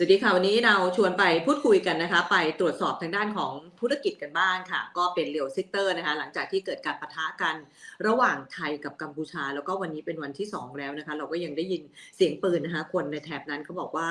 สวัสดีค่ะวันนี้เราชวนไปพูดคุยกันนะคะ ไปตรวจสอบทางด้านของธุรกิจกันบ้างค่ะ ก็เป็นเรียวเซกเตอร์นะคะ หลังจากที่เกิดการปะทะกันระหว่างไทยกับกัมพูชา แล้วก็วันนี้เป็นวันที่ 2 แล้วนะคะ เราก็ยังได้ยินเสียงปืนนะคะ คนในแถบนั้นเขาบอกว่า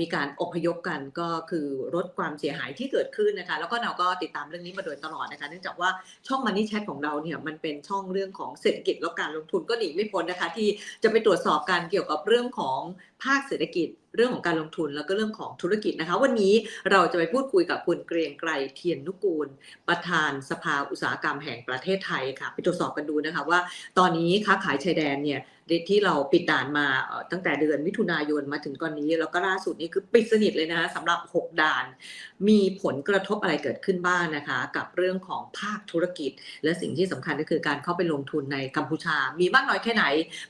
มีการอพยพกันก็คือลดความเสียหายที่เกิดขึ้นนะคะ แล้วก็เราก็ติดตามเรื่องนี้มาโดยตลอดนะคะ เนื่องจากว่าช่องมันนี่แชทของเราเนี่ยมันเป็นช่องเรื่องของเศรษฐกิจและการลงทุนก็หนีไม่พ้นนะคะ ที่จะไปตรวจสอบการเกี่ยวกับเรื่องของภาคเศรษฐกิจ เรื่องของการลงทุนแล้วก็เรื่องของธุรกิจนะคะ วันนี้เราจะไปพูดคุยกับคุณเกรียงไกรเทียนนุกูล ประธานสภาอุตสาหกรรมแห่งประเทศไทยค่ะ ไปตรวจสอบกันดูนะคะว่า ตอนนี้ค้าขายชายแดนเนี่ยที่เราปิดด่านมาตั้งแต่เดือนมิถุนายนมาถึงตอนนี้ แล้วก็ล่าสุดนี่คือปิดสนิทเลยนะคะสำหรับ 6 ด่าน มีผลกระทบอะไรเกิดขึ้นบ้างนะคะ กับเรื่องของภาคธุรกิจ และสิ่งที่สำคัญก็คือการเข้าไปลงทุนในกัมพูชา มีมากน้อยแค่ไหน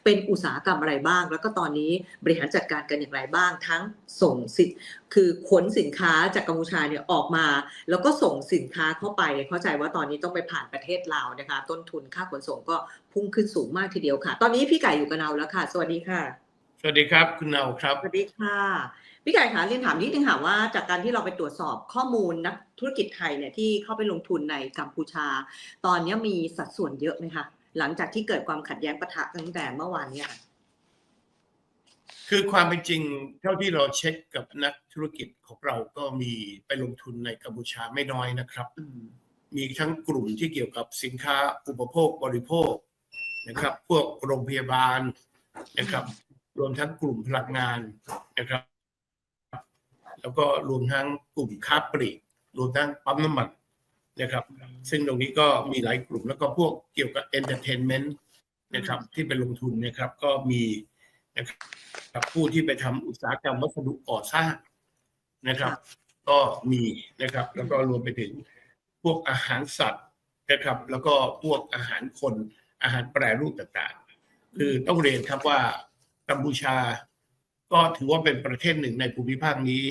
เป็นอุตสาหกรรมอะไรบ้าง แล้วก็ตอนนี้บริหารจัดการกันอย่างไรบ้าง ทั้งส่งสินคือขนสินค้าจากกัมพูชาเนี่ยออกมา แล้วก็ส่งสินค้าเข้าไปเข้าใจว่าตอนนี้ต้องไปผ่านประเทศลาวนะคะ ต้นทุนค่าขนส่งก็ พุ่งขึ้นสูงมากทีเดียวค่ะ ตอนนี้พี่ไก่อยู่กับเราแล้วค่ะ สวัสดีค่ะ สวัสดีครับคุณเนาครับ สวัสดีค่ะ พี่ไก่คะเรียนถามนิดนึงค่ะว่า จากการที่เราไปตรวจสอบข้อมูลนักธุรกิจไทยเนี่ยที่เข้าไปลงทุนในกัมพูชา ตอนนี้มีสัดส่วนเยอะไหมคะหลังจากที่เกิดความขัดแย้งปะทะตั้งแต่เมื่อวานเนี่ยค่ะคือความเป็นจริงเท่าที่เราเช็คกับนักธุรกิจของเราก็มีไปลงทุนในกัมพูชาไม่น้อยนะครับอืมมีทั้งกลุ่มที่เกี่ยวกับสินค้าอุปโภคบริโภค นะครับ พวกโรงพยาบาลนะครับ รวมทั้งกลุ่มพลังงานนะครับ แล้วก็รวมทั้งกลุ่มค้าปลีกรวมทั้งปั๊มน้ำมันนะครับ ซึ่งตรงนี้ก็มีหลายกลุ่มแล้วก็พวกเกี่ยวกับเอนเตอร์เทนเมนต์นะครับ ที่ไปลงทุนนะครับ ก็มีนะครับผู้ที่ไปทำอุตสาหกรรมวัสดุก่อสร้างนะครับ ก็มีนะครับ แล้วก็รวมไปถึงพวกอาหารสัตว์นะครับ แล้วก็พวกอาหารคน อาหารแปรรูปต่างๆ คือต้องเรียนครับว่ากัมพูชา ก็ถือว่าเป็นประเทศหนึ่งในภูมิภาคนี้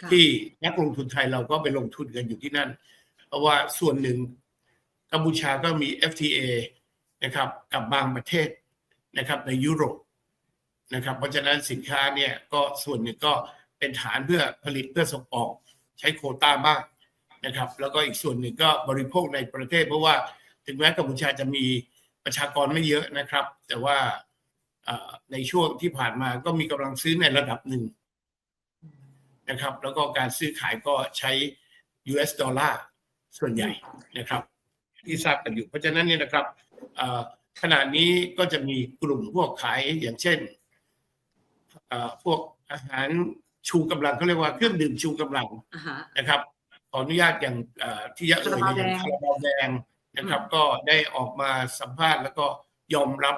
ค่ะที่นักลงทุนไทยเราก็ไปลงทุนกันอยู่ที่นั่น เพราะว่าส่วนหนึ่งกัมพูชาก็มี FTA นะครับกับบางประเทศนะครับในยุโรปนะครับ เพราะฉะนั้นสินค้าเนี่ยก็ส่วนหนึ่งก็เป็นฐานเพื่อผลิตเพื่อส่งออก ใช้โควต้าบ้างนะครับ แล้วก็อีกส่วนหนึ่งก็บริโภคในประเทศ เพราะว่าถึงแม้กัมพูชาจะมี ประชากรไม่เยอะนะครับ แต่ว่าเอ่อในช่วงที่ผ่านมาก็มีกำลังซื้อในระดับหนึ่งนะครับ แล้วก็การซื้อขายก็ใช้ US ดอลลาร์ส่วนใหญ่นะครับ ที่ทราบกันอยู่ เพราะฉะนั้นเนี่ยนะครับเอ่อขณะนี้ก็จะมีกลุ่มพวกขายอย่างเช่นเอ่อพวกอาหารชูกำลังเขาเรียกว่าเครื่องดื่มชูกำลังอ่าฮะนะครับขออนุญาตอย่างเอ่อที่ยะเอ่ยเนี่ยอย่างคาราบาวแดง นะครับก็ได้ออกมาสัมภาษณ์แล้วก็ยอมรับ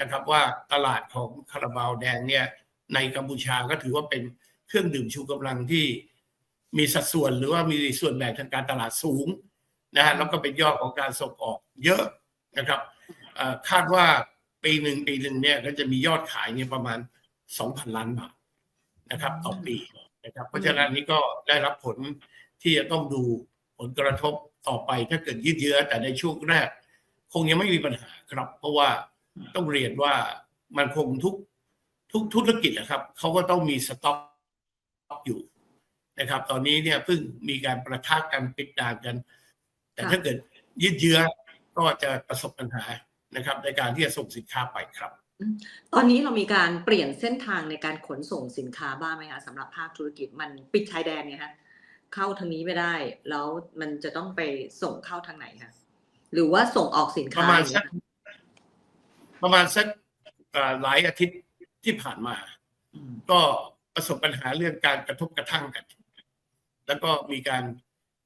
นะครับว่าตลาดของคาราบาวแดงเนี่ยในกัมพูชาก็ถือว่าเป็นเครื่องดื่มชูกำลังที่มีสัดส่วนหรือว่ามีส่วนแบ่งทางการตลาดสูงนะฮะแล้วก็เป็นยอดของการส่งออกเยอะนะครับเอ่อคาดว่าปีหนึ่งปีหนึ่งเนี่ยก็จะมียอดขายเนี่ยประมาณ 2,000 ล้านบาทนะครับต่อปีนะครับเพราะฉะนั้นนี้ก็ได้รับผลที่จะต้องดูผลกระทบ ต่อไปถ้าเกิดยืดเยื้อแต่ในช่วงแรก คงยังไม่มีปัญหาครับ เพราะว่าต้องเรียนว่ามันคงทุกทุกธุรกิจนะครับเขาก็ต้องมีสต็อกอยู่นะครับ ตอนนี้เนี่ยเพิ่งมีการประทะกันปิดด่านกัน แต่ถ้าเกิดยืดเยื้อก็จะประสบปัญหานะครับ ในการที่จะส่งสินค้าไปครับ ตอนนี้เรามีการเปลี่ยนเส้นทางในการขนส่งสินค้าบ้างไหมคะสำหรับภาคธุรกิจมันปิดชายแดนไงฮะ เข้าทางนี้ไม่ได้ แล้วมันจะต้องไปส่งเข้าทางไหนคะหรือว่าส่งออกสินปค้าระมาณอย่งสัเงี้กยประมาณสักเอ่อหลายอาทิตย์ที่ผ่านมาอืมก็ประสบปัญหาเรื่องการกระทบกระทั่งกัน แล้วก็มีการ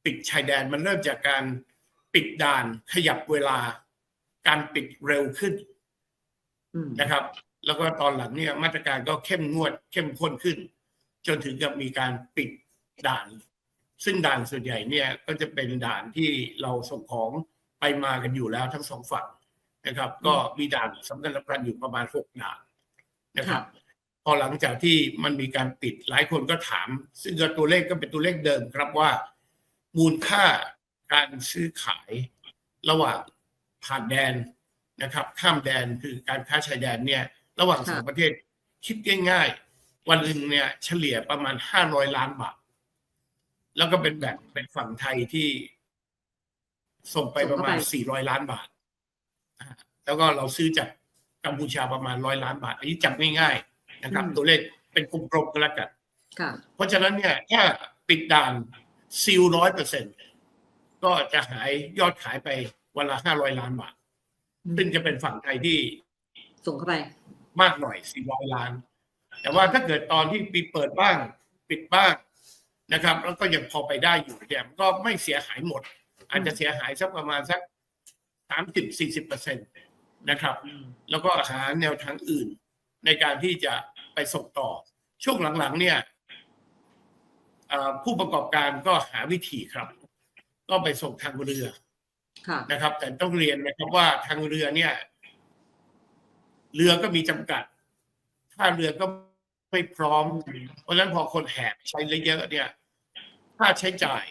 ปิดชายแดนมันเริ่มจากการปิดด่านขยับเวลา การปิดเร็วขึ้นอืมนะครับ แล้วก็ตอนหลังเนี่ยมาตรการก็เข้มงวดเข้มข้นขึ้น จนถึงกับมีการปิดด่าน ซึ่งด่านส่วนใหญ่เนี่ยก็จะเป็นด่านที่เราส่งของไปมากันอยู่แล้วทั้งสองฝั่งนะครับ ก็มีด่านสำคัญสำคัญอยู่ประมาณหกด่านนะครับ พอหลังจากที่มันมีการปิดหลายคนก็ถาม ซึ่งก็ตัวเลขก็เป็นตัวเลขเดิมครับว่า มูลค่าการซื้อขายระหว่างผ่านแดนนะครับ ข้ามแดนคือการค้าชายแดนเนี่ย ระหว่างสองค่ะประเทศคิดง่ายวันหนึ่งเนี่ยเฉลี่ยประมาณห้าร้อยล้านบาท แล้วก็เป็นแบบเป็นฝั่งไทยที่ส่งไปประมาณสี่ร้อยล้านบาทอ่าแล้วก็เราซื้อจากกัมพูชาประมาณร้อยล้านบาท อันนี้จำง่ายๆนะครับ ตัวเลขเป็นกลมๆก็แล้วกันค่ะเพราะฉะนั้นเนี่ยถ้าปิดด่านซิลร้อยเปอร์เซ็นก็จะหายยอดขายไปวันละห้าร้อยล้านบาท ซึ่งจะเป็นฝั่งไทยที่ ส่งเข้าไป มากหน่อยสี่ร้อยล้าน แต่ว่าถ้าเกิดตอนที่ปีเปิดบ้าง ปิดบ้าง นะครับ แล้วก็ยังพอไปได้อยู่เนี่ยมันก็ไม่เสียหายหมด อาจจะเสียหายสักประมาณสักสามสิบสี่สิบเปอร์เซ็นตนะครับ แล้วก็หาแนวทางอื่น ในการที่จะไปส่งต่อ ช่วงหลังๆ เนี่ยเอ่อผู้ประกอบการก็หาวิธีครับ ก็ไปส่งทางเรือค่ะนะครับ แต่ต้องเรียนนะครับว่าทางเรือเนี่ย เรือก็มีจำกัด ถ้าเรือก็ ไม่พร้อม เพราะฉะนั้นพอคนแห่ใช้เยอะๆเนี่ย ค่าใช้จ่าย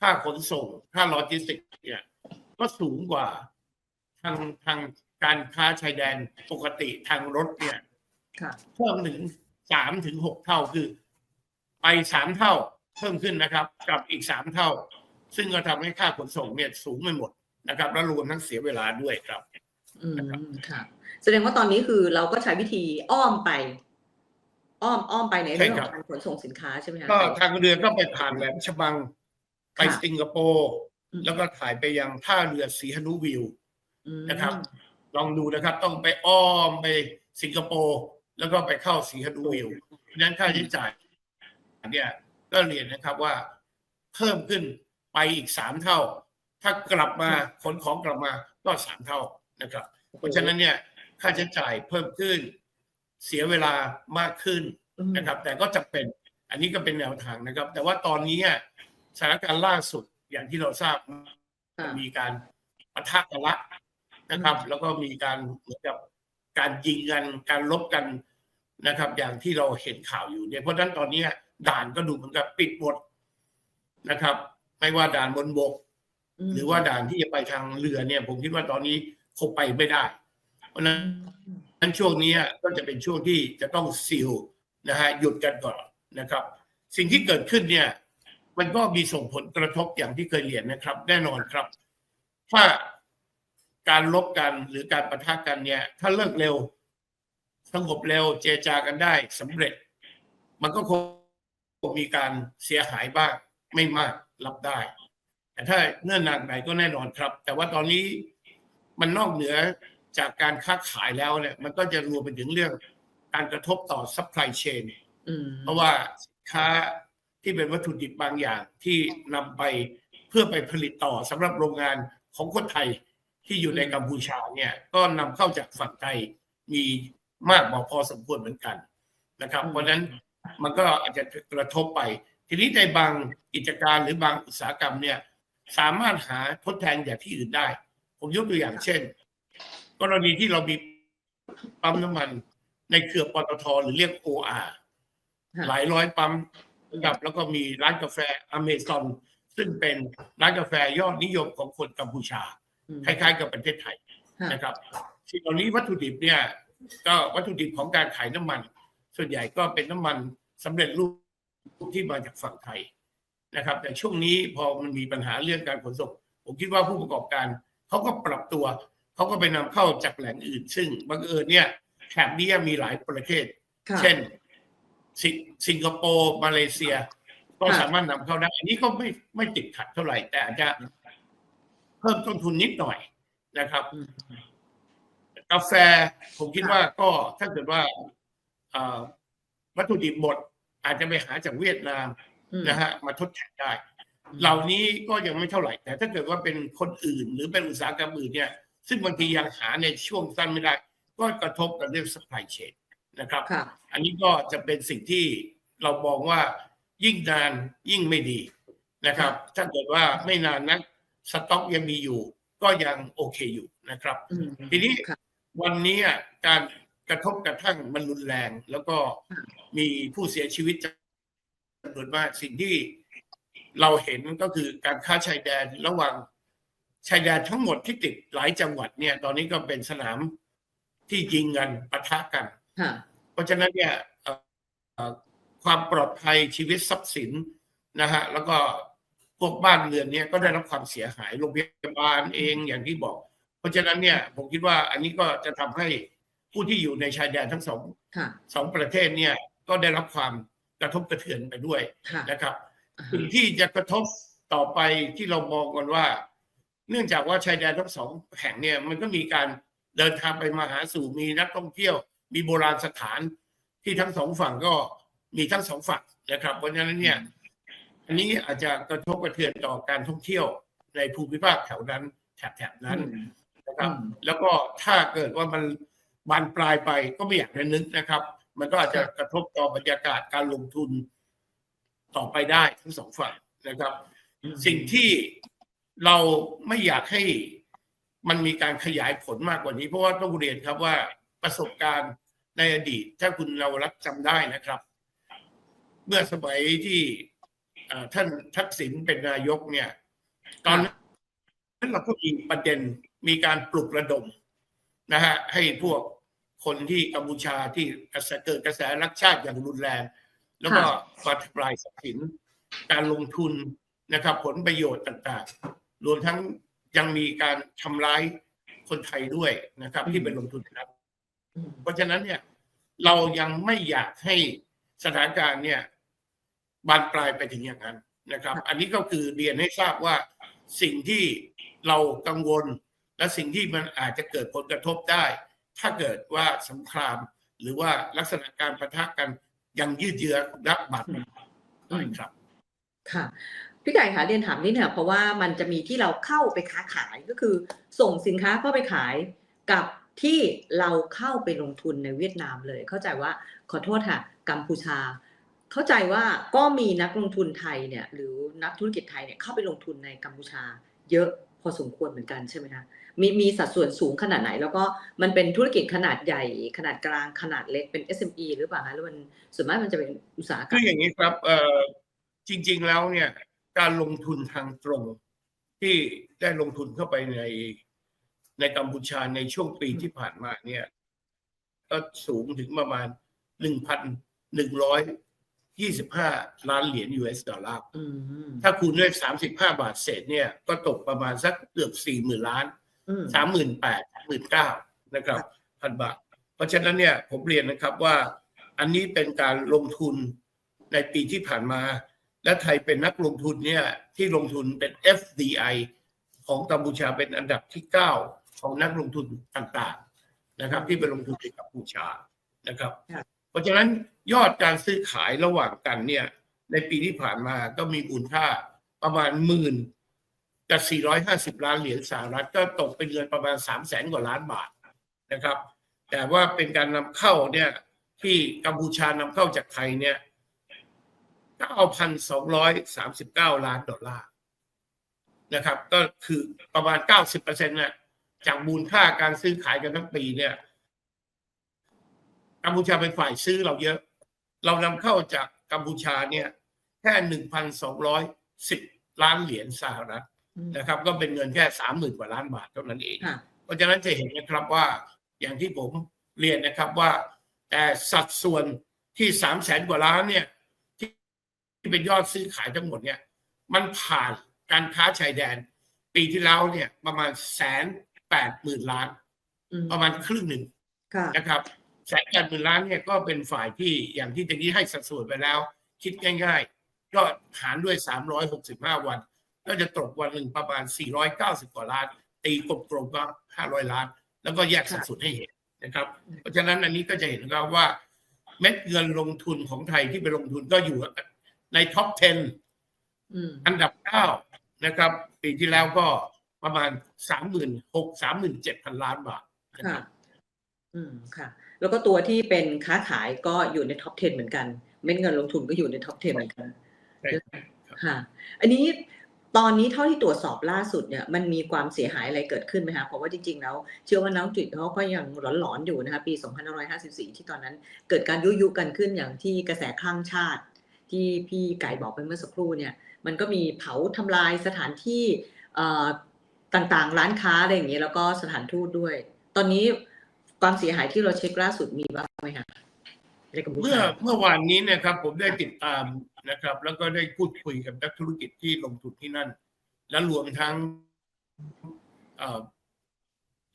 ค่าขนส่ง ค่าโลจิสติกส์เนี่ยก็สูงกว่าทางทางการค้าชายแดนปกติทางรถเนี่ยค่ะเพิ่มถึงสามถึงหกเท่าคือ ไปสามเท่าเพิ่มขึ้นนะครับ กับอีกสามเท่า ซึ่งก็ทำให้ค่าขนส่งเนี่ยสูงไปหมดนะครับ แล้วรวมทั้งเสียเวลาด้วยครับ อืมค่ะ แสดงว่าตอนนี้คือเราก็ใช้วิธีอ้อมไป อ้อมอ้อมไปในเรื่องใช่ขครัอบงการขนส่งสินค้าใช่ไหมคะก็ทางเรือก็ไปผ่านแหลมฉบัง ไปค่ะสิงคโปร์อืมแล้วก็ถ่ายไปยังท่าเรือสีหนุวิวอืมนะครับ ลองดูนะครับ ต้องไปอ้อมไปสิงคโปร์แล้วก็ไปเข้าสีหนุวิวเพราะฉะนั้นค่าใช้จ่ายเนี่ยก็เรียนนะครับว่าเพิ่มขึ้นไปอีกสามเท่า ถ้ากลับมาขนของกลับมาก็สามเท่านะครับ เพราะฉะนั้นเนี่ยค่าใช้จ่ายเพิ่มขึ้น เสียเวลามากขึ้นอืมนะครับ แต่ก็จะเป็นอันนี้ก็เป็นแนวทางนะครับ แต่ว่าตอนนี้อะสถานการณ์ล่าสุดอย่างที่เราทราบค่ะมีการปะทะกันละนะครับ แล้วก็มีการเหมือนกับการยิงกันการลบกันนะครับ อย่างที่เราเห็นข่าวอยู่เนี่ยเพราะฉะนั้นตอนนี้ด่านก็ดูเหมือนกับปิดหมดนะครับ ไม่ว่าด่านบนบกมหรือว่าด่านที่จะไปทางเรือเนี่ย ผมคิดว่าตอนนี้คงไปไม่ได้ เพราะฉะนั้นอืม นั้นช่วงนี้ก็จะเป็นช่วงที่จะต้องซีลนะฮะหยุดกันก่อนนะครับ สิ่งที่เกิดขึ้นเนี่ย มันก็มีส่งผลกระทบอย่างที่เคยเรียนนะครับ แน่นอนครับ ถ้าการลบกันหรือการประทะกันเนี่ย ถ้าเลิกเร็วสงบเร็วเจรจากันได้สำเร็จ มันก็คงมีการเสียหายบ้าง ไม่มากรับได้ แต่ถ้าเนื่อนนานไปก็แน่นอนครับ แต่ว่าตอนนี้มันนอกเหนือ จากการค้าขายแล้วเนี่ย มันก็จะรวมไปถึงเรื่องการกระทบต่อ supply chain อืมเพราะว่าสินค้าที่เป็นวัตถุดิบบางอย่างที่นำไปเพื่อไปผลิตต่อสำหรับโรงงานของคนไทยที่อยู่ในกัมพูชาเนี่ย ก็นำเข้าจากฝั่งไทยมีมากพอสมควรเหมือนกันนะครับ เพราะฉะนั้นมันก็อาจจะกระทบไป ทีนี้ในบางกิจการหรือบางอุตสาหกรรมเนี่ย สามารถหาทดแทนจากที่อื่นได้ ผมยกตัวอย่างเช่น กรณีที่เรามีปั๊มน้ำมัน ในเครือปตทหรือเรียก OR ค่ะหลายร้อยปั๊มนะครับแล้วก็มีร้านกาแฟอเมซอนซึ่งเป็นร้านกาแฟยอดนิยมของคนกัมพูชาอืมคล้ายๆ กับประเทศไทยค่ะนะครับสิ่งเหล่านี้วัตถุดิบเนี่ย ก็วัตถุดิบของการขายน้ำมัน ส่วนใหญ่ก็เป็นน้ำมันสำเร็จรูปที่มาจากฝั่งไทยนะครับ แต่ช่วงนี้พอมันมีปัญหาเรื่องการขนส่งผมคิดว่าผู้ประกอบการเขาก็ปรับตัว เขาก็ไปนำเข้าจากแหล่งอื่น ซึ่งบังเอิญเนี่ยแถบนี้มีหลายประเทศค่ะเช่นสิสิงคโปร์มาเลเซีย ก็ค่ะสามารถนำเข้าได้ อันนี้ก็ไม่ไม่ติดขัดเท่าไหร่ แต่อาจจะเพิ่มต้นทุนนิดหน่อยนะครับอืมกาแฟผมคิดว่าก็ถ้าเกิดว่าเอ่อวัตถุดิบหมด อาจจะไปหาจากเวียดนามอืมนะฮะมาทดแทนได้ เหล่านี้ก็ยังไม่เท่าไหร่ แต่ถ้าเกิดว่าเป็นคนอื่น หรือเป็นอุตสาหกรรมอื่นเนี่ย ซึ่งบางทียังหาในช่วงสั้นไม่ได้ ก็กระทบกับเรื่อง supply chain นะครับค่ะอันนี้ก็จะเป็นสิ่งที่เรามองว่ายิ่งนานยิ่งไม่ดีนะครับ ถ้าเกิดว่าไม่นานนักสต็อกยังมีอยู่ ก็ยังโอเคอยู่นะครับอืมทีนี้ค่ะวันนี้อะการกระทบกระทั่งมันรุนแรง แล้วก็ค่ะมีผู้เสียชีวิตจำนวนมากสิ่งที่เราเห็นก็คือการค้าชายแดนระหว่าง ชายแดนทั้งหมดที่ติดหลายจังหวัดเนี่ย ตอนนี้ก็เป็นสนามที่ยิงกันปะทะกันค่ะเพราะฉะนั้นเนี่ยเอ่อความปลอดภัยชีวิตทรัพย์สินนะฮะแล้วก็พวกบ้านเรือนเนี่ยก็ได้รับความเสียหายโรงพยาบาลเองอย่างที่บอก เพราะฉะนั้นเนี่ยผมคิดว่าอันนี้ก็จะทำให้ผู้ที่อยู่ในชายแดนทั้งสองค่ะสองประเทศเนี่ยก็ได้รับความกระทบกระเทือนไปด้วยค่ะนะครับอ่าสิ่งที่จะกระทบต่อไปที่เรามองกันว่า เนื่องจากว่าชายแดนทั้งสองแห่งเนี่ยมันก็มีการเดินทางไปมาหาสู่มีนักท่องเที่ยว มีโบราณสถานที่ทั้งสองฝั่งก็มีทั้งสองฝั่งนะครับ เพราะฉะนั้นเนี่ยอันนี้อาจจะกระทบกระเทือนต่อการท่องเที่ยวในภูมิภาคแถวนั้นแถบๆนั้นอืมนะครับอืมแล้วก็ถ้าเกิดว่ามันบานปลายไปก็ไม่อยากจะนึกนะครับ มันก็อาจจะกระทบต่อบรรยากาศการลงทุนต่อไปได้ทั้งสองฝ่ายนะครับ สิ่งที่ เราไม่อยากให้มันมีการขยายผลมากกว่านี้ เพราะว่าต้องเรียนครับว่าประสบการณ์ในอดีต ถ้าคุณเรารับจำได้นะครับ เมื่อสมัยที่เอ่อท่านทักษิณเป็นนายกเนี่ย ตอนนั้นเราก็มีประเด็นมีการปลุกระดมนะฮะให้พวกคนที่กัมพูชาที่กระแสเกิดกระแสรักชาติอย่างรุนแรง แล้วก็มาทำลายทรัพย์สินการลงทุนนะครับ ผลประโยชน์ต่างๆ รวมทั้งยังมีการทำร้ายคนไทยด้วยนะครับ ที่ไปลงทุนนะครับอืมเพราะฉะนั้นเนี่ย เรายังไม่อยากให้สถานการณ์เนี่ยบานปลายไปถึงอย่างนั้นนะครับ อันนี้ก็คือเรียนให้ทราบว่าสิ่งที่เรากังวล และสิ่งที่มันอาจจะเกิดผลกระทบได้ ถ้าเกิดว่าสงคราม หรือว่าลักษณะการประทะกันยังยืดเยื้อรับบาดไปครับค่ะ พี่ไก่คะเรียนถามนิดหนึ่งเพราะว่ามันจะมีที่เราเข้าไปค้าขายก็คือ ส่งสินค้าเข้าไปขายกับที่เราเข้าไปลงทุนในเวียดนามเลย เข้าใจว่าขอโทษค่ะกัมพูชา เข้าใจว่าก็มีนักลงทุนไทยเนี่ยหรือนักธุรกิจไทยเนี่ยเข้าไปลงทุนในกัมพูชา เยอะพอสมควรเหมือนกันใช่ไหมคะมีมีสัดส่วนสูงขนาดไหน แล้วก็มันเป็นธุรกิจขนาดใหญ่ ขนาดกลางขนาดเล็กเป็น SME หรือเปล่าคะหรือมันส่วนมากมันจะเป็นอุตสาหกรรมคืออย่างนี้ครับเอ่อจริง ๆ แล้วเนี่ย การลงทุนทางตรง ที่ได้ลงทุนเข้าไปในในกัมพูชาในช่วงปีที่ผ่านมาเนี่ย ก็สูงถึงประมาณหนึ่งพันหนึ่งร้อยยี่สิบห้าล้านเหรียญ US ดอลลาร์อืมถ้าคูณด้วยสามสิบห้าบาทเศษเนี่ย ก็ตกประมาณสักเกือบสี่หมื่นล้านอืมสามหมื่นแปดหมื่นเก้านะครับพันบาท เพราะฉะนั้นเนี่ยผมเรียนนะครับว่าอันนี้เป็นการลงทุนในปีที่ผ่านมา และไทยเป็นนักลงทุนเนี่ยที่ลงทุนเป็น FDI ของกัมพูชาเป็นอันดับที่ 9 ของนักลงทุนต่างๆนะครับ ที่ไปลงทุนในกัมพูชานะครับ เพราะฉะนั้นยอดการซื้อขายระหว่างกันเนี่ยในปีที่ผ่านมาก็มีมูลค่าประมาณหมื่นกับ 450 ล้านเหรียญสหรัฐก็ตกเป็นเงินประมาณ 3 0 0แสนกว่าล้านบาทนะครับ แต่ว่าเป็นการนำเข้าเนี่ยที่กัมพูชานำเข้าจากไทยเนี่ย 9,239 ล้านดอลลาร์นะครับ ก็คือประมาณ 90%เนี่ยจากมูลค่าการซื้อขายกันทั้งปีเนี่ยกัมพูชาเป็นฝ่ายซื้อเราเยอะ เรานำเข้าจากกัมพูชาเนี่ยแค่หนึ่งพันสองร้อยสิบล้านเหรียญสหรัฐอืมนะครับ ก็เป็นเงินแค่สามหมื่นกว่าล้านบาทเท่านั้นเองค่ะเพราะฉะนั้นจะเห็นนะครับว่าอย่างที่ผมเรียนนะครับว่า แต่สัดส่วนที่สามแสนกว่าล้านเนี่ย ที่ที่เป็นยอดซื้อขายทั้งหมดเนี่ย มันผ่านการค้าชายแดน ปีที่แล้วเนี่ย ประมาณแสนแปดหมื่นล้านอืมประมาณครึ่งหนึ่งค่ะนะครับแสนแปดหมื่นล้านเนี่ยก็เป็นฝ่ายที่อย่างที่ตะกี้ให้สัดส่วนไปแล้ว คิดง่าย ๆ ก็หารด้วย365วัน ก็จะตกวันหนึ่งประมาณ490กว่าล้าน ตีกลมๆก็500ล้าน แล้วก็แยกสัดส่วนให้เห็นนะครับ เพราะฉะนั้นอันนี้ก็จะเห็นครับว่าเม็ดเงินลงทุนของไทยที่ไปลงทุนก็อยู่ ในท็อป 10อืมอันดับ 9 นะครับ ปีที่แล้วก็ประมาณ 36,000 37,000 ล้านบาทนะคค่ะรับอืมค่ะ แล้วก็ตัวที่เป็นค้าขายก็อยู่ในท็อป 10 เหมือนกัน เม็ดเงินลงทุนก็อยู่ในท็อป 10 เหมือนกันใช่ครับค่ะ อันนี้ตอนนี้เท่าที่ตรวจสอบล่าสุดเนี่ยมันมีความเสียหายอะไรเกิดขึ้นไหมคะเพราะว่าจริงๆแล้วเชื่อว่าน้องจุดเขาก็ยังหลอนๆอยู่นะคะปี 2554 ที่ตอนนั้นเกิดการยุยุกันขึ้นอย่างที่กระแสคลั่งชาติ ที่พี่ไก่บอกไปเมื่อสักครู่เนี่ย มันก็มีเผาทำลายสถานที่ต่างๆ ร้านค้าอะไรอย่างเงี้ยแล้วก็สถานทูตด้วย ตอนนี้ความเสียหายที่เราเช็คล่าสุดมีบ้างไหมคะเมื่อเมื่อวานนี้เนะครับ ผมได้ติดตามนะครับ แล้วก็ได้พูดคุยกับนักธุรกิจที่ลงทุนที่นั่น และรวมทั้ง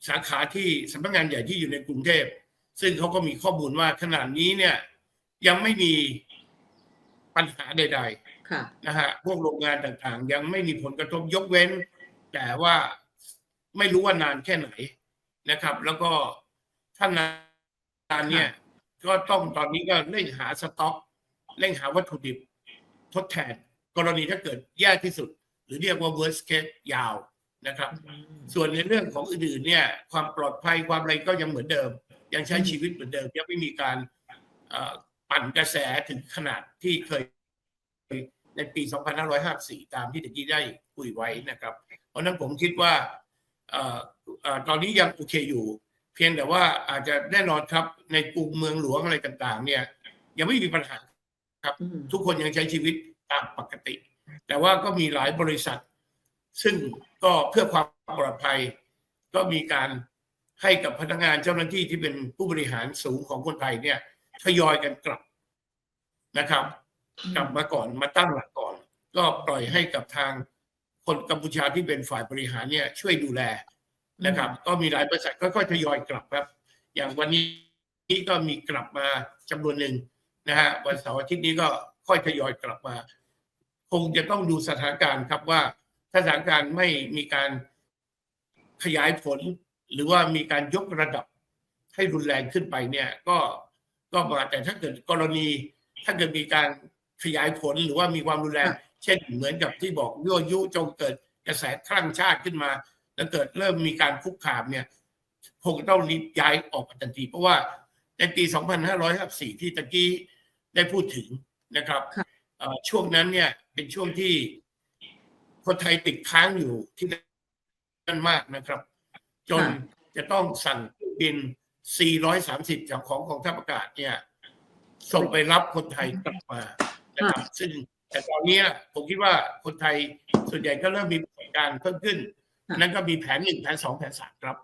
สาขาที่สำนักงานใหญ่ที่อยู่ในกรุงเทพ ซึ่งเขาก็มีข้อมูลว่าขนาดนี้เนี่ยยังไม่มี ปัญหาใดๆค่ะนะฮะพวกโรงงานต่างๆ ยังไม่มีผลกระทบยกเว้น แต่ว่าไม่รู้ว่านานแค่ไหนนะครับ แล้วก็ถ้านานเนี่ย ก็ต้องตอนนี้ก็เร่งหาสต็อกเร่งหาวัตถุดิบทดแทน กรณีถ้าเกิดแย่ที่สุด หรือเรียกว่า worst case ยาวนะครับ ส่วนในเรื่องของอื่นๆเนี่ย ความปลอดภัยความอะไรก็ยังเหมือนเดิม ยังใช้ชีวิตเหมือนเดิมยังไม่มีการเอ่อ ปั่นกระแสถึงขนาดที่เคยในปี 2554 ตามที่ตะกี้ได้คุยไว้นะครับ เพราะฉะนั้นผมคิดว่าเอ่อเอ่อตอนนี้ยังโอเคอยู่ เพียงแต่ว่าอาจจะแน่นอนครับในกรุงเมืองหลวงอะไรต่างๆ เนี่ยยังไม่มีปัญหาครับอืมทุกคนยังใช้ชีวิตตามปกติ แต่ว่าก็มีหลายบริษัท ซึ่งก็เพื่อความปลอดภัย ก็มีการให้กับพนักงานเจ้าหน้าที่ที่เป็นผู้บริหารสูงของคนไทยเนี่ย ทยอยกันกลับนะครับ กลับมาก่อนมาตั้งหลักก่อน ก็ปล่อยให้กับทางคนกัมพูชาที่เป็นฝ่ายบริหารเนี่ย ช่วยดูแลนะครับ ก็มีหลายบริษัทก็ค่อยๆทยอยกลับครับ อย่างวันนี้ก็มีกลับมาจำนวนหนึ่งนะฮะวันเสาร์อาทิตย์นี้ก็ค่อยทยอยกลับมา คงจะต้องดูสถานการณ์ครับว่าถ้าสถานการณ์ไม่มีการขยายผล หรือว่ามีการยกระดับให้รุนแรงขึ้นไปเนี่ยก็ ก็มาแต่ถ้าเกิดกรณี ถ้าเกิดมีการขยายผลหรือว่ามีความรุนแรงค่ะเช่นเหมือนกับที่บอกยั่วยุจงเกิดกระแสคลั่งชาติขึ้นมา แล้วเกิดเริ่มมีการคุกคามเนี่ยคงต้องรีบย้ายออกทันที เพราะว่าในปี 2554 ที่ตะกี้ได้พูดถึงนะครับค่ะเอ่อช่วงนั้นเนี่ยเป็นช่วงที่คนไทยติดค้างอยู่ที่นั่นมากนะครับ จนจะต้องสั่งเครื่องบิน 430จากของกองทัพอากาศเนี่ย ส่งไปรับคนไทยกลับมานะครับซึ่งแต่ตอนเนี้ยผมคิดว่าคนไทยส่วนใหญ่ก็เริ่มมีประสบการณ์เพิ่มขึ้นค่ะนั่นก็มีแผนหนึ่งแผนสองแผนสามครับ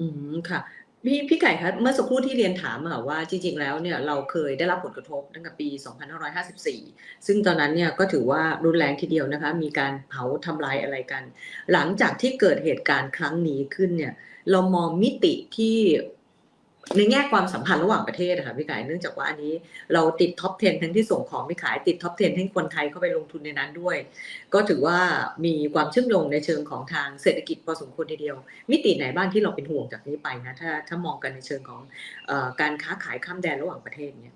อืมค่ะพี่พี่ไก่คะเมื่อสักครู่ที่เรียนถามอะว่าจริง ๆ แล้วเนี่ยเราเคยได้รับผลกระทบตั้งแต่ปี 2554 ซึ่งตอนนั้นเนี่ยก็ถือว่ารุนแรงทีเดียวนะคะ มีการเผาทำลายอะไรกัน หลังจากที่เกิดเหตุการณ์ครั้งนี้ขึ้นเนี่ย เรามองมิติที่ ในแง่ความสัมพันธ์ระหว่างประเทศอะค่ะพี่ไก่เนื่องจากว่าอันนี้เราติดท็อป 10 ทั้งที่ส่งของไปขายติดท็อป 10 ให้คนไทยเข้าไปลงทุนในนั้นด้วย ก็ถือว่ามีความเชื่อมโยงในเชิงของทางเศรษฐกิจพอสมควรทีเดียว มิติไหนบ้างที่เราเป็นห่วงจากนี้ไปนะถ้าถ้ามองกันในเชิงของอการค้าขายข้ามแดนระหว่างประเทศเนี่ย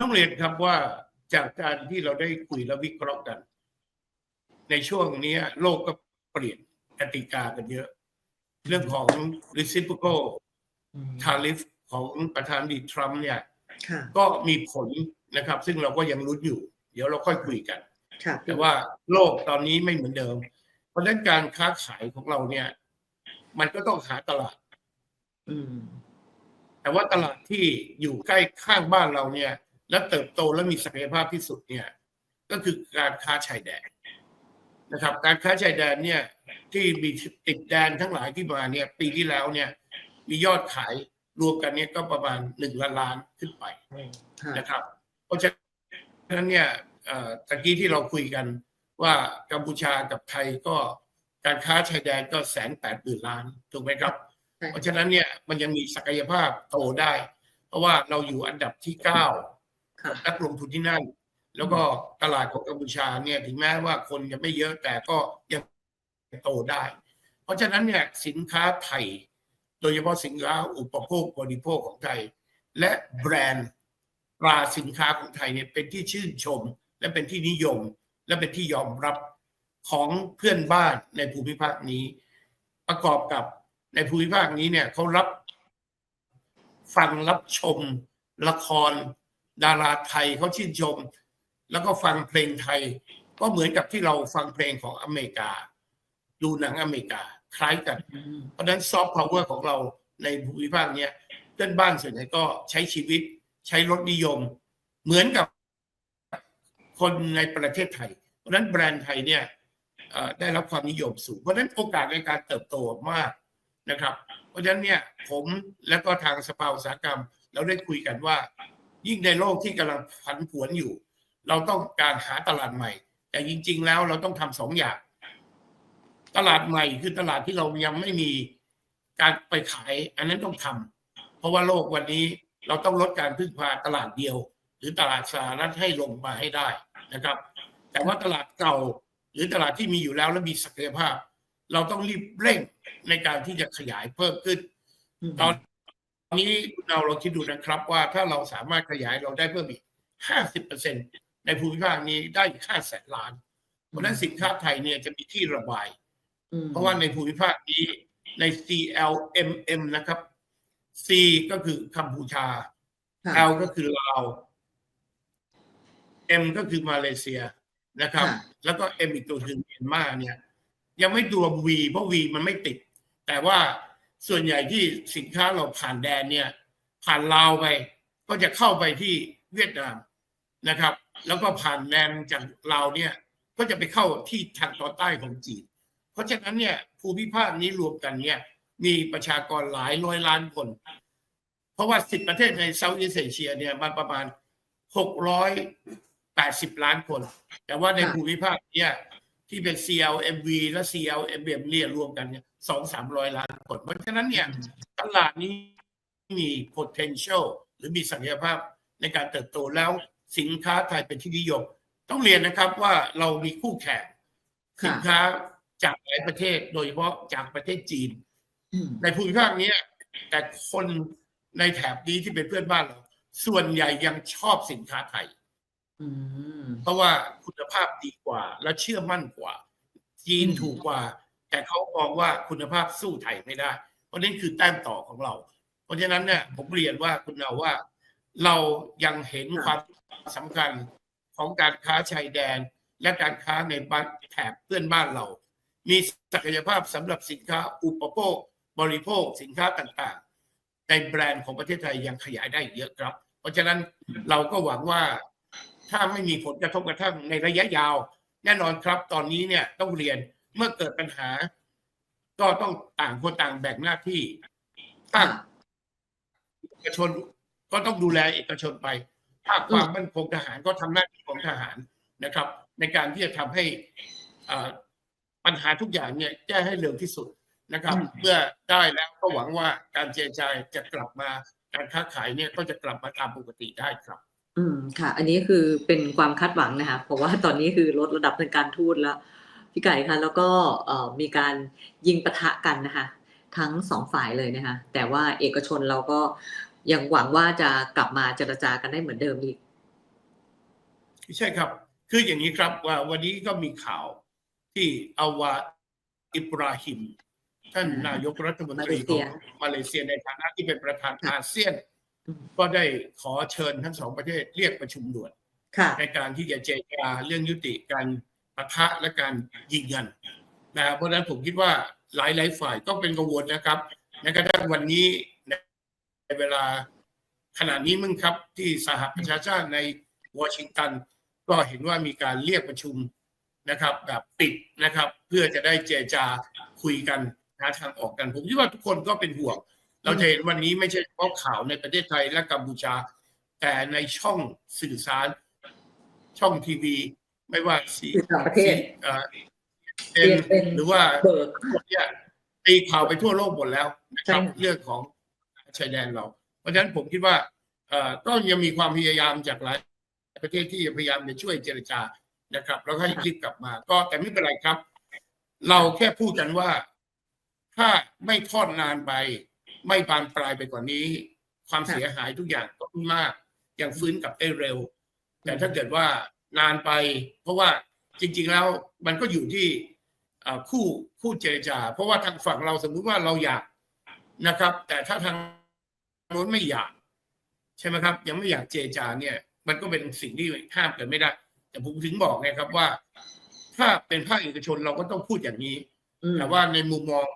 ต้องเรียนครับว่าจากการที่เราได้คุยและวิเคราะห์กัน ในช่วงนี้โลกก็เปลี่ยนกติกากันเยอะ เรื่องของ reciprocal tariff ของประธานาธิบดีทรัมป์เนี่ยค่ะก็มีผลนะครับ ซึ่งเราก็ยังรุ้นอยู่ เดี๋ยวเราค่อยคุยกันค่ะแต่ว่าโลกตอนนี้ไม่เหมือนเดิม เพราะฉะนั้นการค้าขายของเราเนี่ย มันก็ต้องหาตลาดอืมแต่ว่าตลาดที่อยู่ใกล้ข้างบ้านเราเนี่ย และเติบโตและมีศักยภาพที่สุดเนี่ย ก็คือการค้าชายแดน นะครับ การค้าชายแดนเนี่ยที่มีติดแดนทั้งหลายที่มาเนี่ยปีที่แล้วเนี่ย มียอดขายรวมกันเนี่ยก็ประมาณหนึ่งล้านล้านขึ้นไปค่ะนะครับ เพราะฉะนั้นเนี่ยเอ่อตะกี้ที่เราคุยกันว่ากัมพูชากับไทยก็การค้าชายแดนก็แสนแปดหมื่นล้านถูกไหมครับใช่เพราะฉะนั้นเนี่ยมันยังมีศักยภาพโตได้ เพราะว่าเราอยู่อันดับที่เก้าค่ะนักลงทุนที่นั่น แล้วก็ตลาดของกัมพูชาเนี่ยถึงแม้ว่าคนยังไม่เยอะแต่ก็ยังโตได้ เพราะฉะนั้นเนี่ยสินค้าไทย โดยเฉพาะสินค้าอุปโภคบริโภคของไทย และแบรนด์ตราสินค้าของไทยเนี่ยเป็นที่ชื่นชม และเป็นที่นิยม และเป็นที่ยอมรับของเพื่อนบ้านในภูมิภาคนี้ ประกอบกับในภูมิภาคนี้เนี่ยเขารับฟังรับชมละคร ดาราไทยเขาชื่นชม แล้วก็ฟังเพลงไทย ก็เหมือนกับที่เราฟังเพลงของอเมริกา ดูหนังอเมริกา คล้ายกันอืมเพราะฉะนั้นซอฟต์พาวเวอร์ของเราในภูมิภาคเนี้ยเพื่อนบ้านส่วนใหญ่ก็ใช้ชีวิตใช้รถนิยม เหมือนกับคนในประเทศไทย เพราะฉะนั้นแบรนด์ไทยเนี่ยเอ่อได้รับความนิยมสูง เพราะฉะนั้นโอกาสในการเติบโตมากนะครับ เพราะฉะนั้นเนี่ยผมและก็ทางสภาอุตสาหกรรม เราได้คุยกันว่า ยิ่งในโลกที่กำลังผันผวนอยู่ เราต้องการหาตลาดใหม่ แต่จริง ๆ แล้วเราต้องทำสองอย่าง ตลาดใหม่คือตลาดที่เรายังไม่มีการไปขาย อันนั้นต้องทำเพราะว่าโลกวันนี้เราต้องลดการพึ่งพาตลาดเดียว หรือตลาดสหรัฐให้ลงมาให้ได้นะครับ แต่ว่าตลาดเก่าหรือตลาดที่มีอยู่แล้วและมีศักยภาพ เราต้องรีบเร่งในการที่จะขยายเพิ่มขึ้น ตอนนี้เราเราคิดดูนะครับว่าถ้าเราสามารถขยายเราได้เพิ่มอีกห้าสิบเปอร์เซ็น ในภูมิภาคนี้ได้อีก5แสนล้าน เพราะฉะนั้นสินค้าไทยเนี่ยจะมีที่ระบายอืมเพราะว่าในภูมิภาคนี้ใน CLMM นะครับ C ก็คือกัมพูชาค่ะ L ก็คือลาว M ก็คือมาเลเซียนะครับค่ะแล้วก็ M อีกตัวหนึ่งเมียนมาเนี่ย ยังไม่ตัว V เพราะ V มันไม่ติด แต่ว่าส่วนใหญ่ที่สินค้าเราผ่านแดนเนี่ย ผ่านลาวไป ก็จะเข้าไปที่เวียดนามนะครับ แล้วก็ผ่านแดนจากลาวเนี่ย ก็จะไปเข้าที่ทางตอนใต้ของจีน เพราะฉะนั้นเนี่ยภูมิภาคนี้รวมกันเนี่ย มีประชากรหลายร้อยล้านคน เพราะว่าสิบประเทศในเซาท์อีสเอเชียเนี่ยมันประมาณหกร้อยแปดสิบล้านคน แต่ว่าในค่ะภูมิภาคเนี่ยที่เป็น CLMV และ CLMM เนี่ยรวมกันเนี่ยสองสามร้อยล้านคน เพราะฉะนั้นเนี่ยตลาดนี้มี potential หรือมีศักยภาพในการเติบโตแล้ว สินค้าไทยเป็นที่นิยม ต้องเรียนนะครับว่าเรามีคู่แข่งค่ะสินค้าจากหลายประเทศโดยเฉพาะจากประเทศจีนอืมในภูมิภาคเนี้ยแต่คนในแถบนี้ที่เป็นเพื่อนบ้านเราส่วนใหญ่ยังชอบสินค้าไทยอืมเพราะว่าคุณภาพดีกว่า และเชื่อมั่นกว่า จีนอืมถูกกว่า แต่เขามองว่าคุณภาพสู้ไทยไม่ได้ เพราะนั่นคือแต้มต่อของเรา เพราะฉะนั้นเนี่ยผมเรียนว่าคุณเอาว่า เรายังเห็นความ สำคัญของการค้าชายแดน และการค้าในบ้านแถบเพื่อนบ้านเรา มีศักยภาพสำหรับสินค้าอุปโภค บริโภคสินค้าต่างๆ ในแบรนด์ของประเทศไทยยังขยายได้เยอะครับ เพราะฉะนั้นเราก็หวังว่าถ้าไม่มีผลกระทบกระทั่งในระยะยาว แน่นอนครับ ตอนนี้เนี่ยต้องเรียนเมื่อเกิดปัญหา ก็ต้องต่างคนต่างแบ่งหน้าที่ถ้าค่ะเอกชนก็ต้องดูแลเอกชนไป ภาคความมั่นคงทหารก็ทำหน้าที่ของทหารนะครับ ในการที่จะทำให้อ่าปัญหาทุกอย่างเนี่ยแก้ให้เร็วที่สุดนะครับอืมเมื่อได้แล้วก็หวังว่าการเจรจาจะกลับมาการค้าขายเนี่ยก็จะกลับมาตามปกติได้ครับ อืมค่ะ อันนี้คือเป็นความคาดหวังนะคะเพราะว่าตอนนี้คือลดระดับทางการทูตแล้วพี่ไก่คะแล้วก็เอ่อมีการยิงปะทะกันนะคะ ทั้งสองฝ่ายเลยนะคะแต่ว่าเอกชนเราก็ ยังหวังว่าจะกลับมาเจรจากันได้เหมือนเดิมอีก ใช่ครับ คืออย่างนี้ครับว่าวันนี้ก็มีข่าวที่อาวาอิบราฮิม ท่านอ่านนายกรัฐมนตรีมาเลเซีขอยงมาเลเซียในฐานะที่เป็นประธานค่ะอาเซียนอืมก็ได้ขอเชิญทั้งสองประเทศเรียกประชุมด่วนค่ะในการที่จะเจรจาเรื่องยุติการปะทะและการยิงกันนะครับเพราะฉะนั้นผมคิดว่าหลายหลายๆฝ่ายก็เป็นกังวลนะครับแม้กระทั่งวันนี้ใน เวลาขณะนี้มึงครับที่สหประชาชาติในวอชิงตัน ก็เห็นว่ามีการเรียกประชุมนะครับ แบบปิดนะครับ เพื่อจะได้เจรจาคุยกันหาทางออกกันผมคิดว่าทุกคนก็เป็นห่วง เราจะเห็นวันนี้ไม่ใช่เฉพาะข่าวในประเทศไทยและกัมพูชา แต่ในช่องสื่อสาร ช่องทีวี ไม่ว่าสีสื่อต่างประเทศเอ่อเอ็น CNN หรือว่าเบิกเนี่ยตีข่าวไปทั่วโลกหมดแล้วนะครับใช่ค่ะเรื่องของ ชายแดนเรา เพราะฉะนั้นผมคิดว่าเอ่อก็ยังมีความพยายามจากหลายประเทศที่พยายามจะช่วยเจรจานะครับ แล้วก็ให้รีบกลับมา ก็แต่ไม่เป็นไรครับ เราแค่พูดกันว่า ถ้าไม่ทอดนานไป ไม่บานปลายไปกว่านี้ ความเสียหายทุกอย่างก็ไม่มากยังฟื้นกลับได้เร็ว แต่ถ้าเกิดว่านานไป เพราะว่าจริง ๆแล้วมันก็อยู่ที่คู่คู่เจรจา เพราะว่าทางฝั่งเราสมมุติว่าเราอยากนะครับ แต่ถ้าทาง โน้นไม่อยาก ใช่ไหมครับ ยังไม่อยากเจรจาเนี่ย มันก็เป็นสิ่งที่ห้ามกันไม่ได้ แต่ผมถึงบอกไงครับว่า ถ้าเป็นภาคเอกชนเราก็ต้องพูดอย่างนี้อืมแต่ว่าในมุมมอง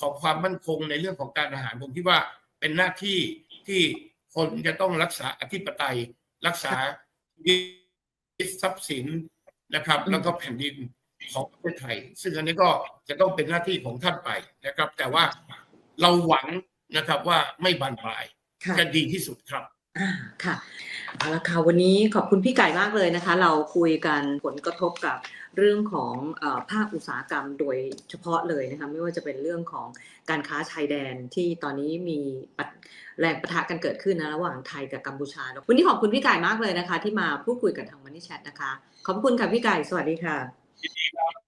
ของความมั่นคงในเรื่องของการอาหารผมคิดว่าเป็นหน้าที่ที่คนจะต้องรักษาอธิปไตย รักษาทรัพย์สินนะครับอืมแล้วก็แผ่นดินของประเทศไทย ซึ่งอันนี้ก็จะต้องเป็นหน้าที่ของท่านไปนะครับ แต่ว่าเราหวัง นะครับว่าไม่บานปลายค่ะ จะดีที่สุดครับ อ่าค่ะเอาละค่ะวันนี้ขอบคุณพี่ไก่มากเลยนะคะ เราคุยกันผลกระทบกับเรื่องของเออภาคอุตสาหกรรมโดยเฉพาะเลยนะคะไม่ว่าจะเป็นเรื่องของการค้าชายแดนที่ตอนนี้มีปะแรงประทะกันเกิดขึ้นนะระหว่างไทยกับกัมพูชาวันนี้ขอบคุณพี่ไก่มากเลยนะคะ ที่มาพูดคุยกันทางมันนี่แชทนะคะ ขอบคุณค่ะพี่ไก่สวัสดีค่ะ